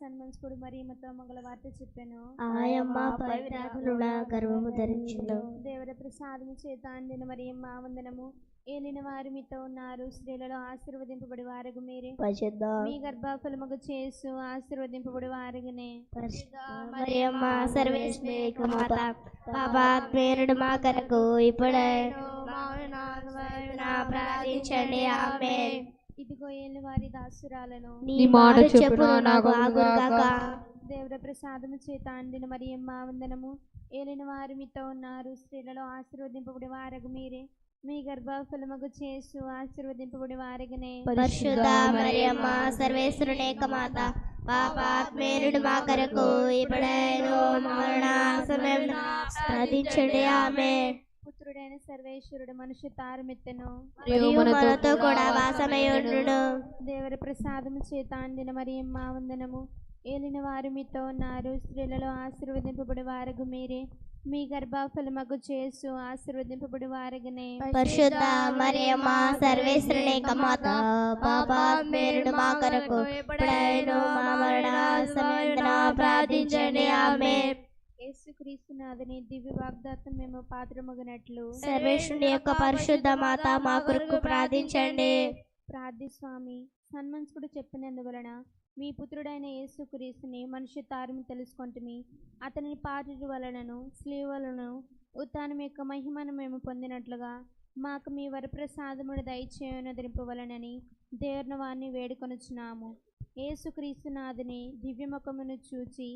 సన్మంచుకుడు మరియమ్మతో మంగళ వార్త చెప్పాను. ఆయమ్మ పవిత్రాత్ముడ గర్వము ధరించును. దేవర ప్రసాదము చేత అందిన మరియమ్మ వందనము ఏలిన వారు మీతో ఉన్నారు. స్త్రీలలో ఆశీర్వదింపబడి వారగు మీరే. మీ గర్భఫలముకు చేసు ఆశీర్వదింపబడి వారగనే. మరియమ్మ సర్వేశ్వరి మాత పాపాత్మేరుడు మా కొరకు ఇప్పుడే. ప్రార్థించండి. ఆమె ఇదిగో ఏలిన వారి దాసురాలను. నీ మాట చెప్పున నాకు ఆగుగాక దేవర ప్రసాదము చేత అందిన మరియమ్మ వందనము? ఏలిన వారు మీతో ఉన్నారు. స్త్రీలలో ఆశీర్వదింపబడి వారగు మీరే. మీ గర్భఫలముకు చేసు ఆశీర్వదింపబడి వారగనే. పరిశుద్ధ మరియమ్మ సర్వేశ్వరుని మాత పాపాత్మేరుడు మా కొరకు ఇప్పుడేను మరణ సమయం ప్రార్థించండి. ఆమె పుత్రుడైన సర్వేశ్వరుడు మనుష్య తారమెత్తెను. మనతో కూడా దేవర ప్రసాదము చేత అందిన మరియమ్మ వందనము? ఏలిన వారు మీతో ఉన్నారు. స్త్రీలలో ఆశీర్వదింపబడి వారగు మీరే. మీ గర్భఫలమగు చేసు. ఆశీర్వదింపబడి వారగనే. పరిశుద్ధ మరియమ్మ సర్వేశ్వరుని మాత పాపాత్మేరుడు మా కొరకు. ఇప్పుడేను మా మరణ సమయం ప్రార్థించండి. యేసుక్రీస్తునాథని దివ్య వాగ్దాతం మేము పాత్రమగినట్లు. సర్వేశ్వరుని యొక్క పరిశుద్ధ మాత మా కొరకు ప్రార్థించండి. ప్రార్థి స్వామి సన్మంచుకుడు చెప్పినందువలన మీ పుత్రుడైన యేసుక్రీస్తుని మనుష్య తారము తెలుసుకుంటుమి. అతనిని పాటి వలనను స్లీవ్ వలనను ఉత్తానం యొక్క మహిమను మేము పొందినట్లుగా మాకు మీ వరప్రసాదముడు దయచేయనుదరింపవలనని దేవుని వారిని వేడుకొనుచున్నాము. యేసుక్రీస్తునాథుని దివ్యముఖమును చూచి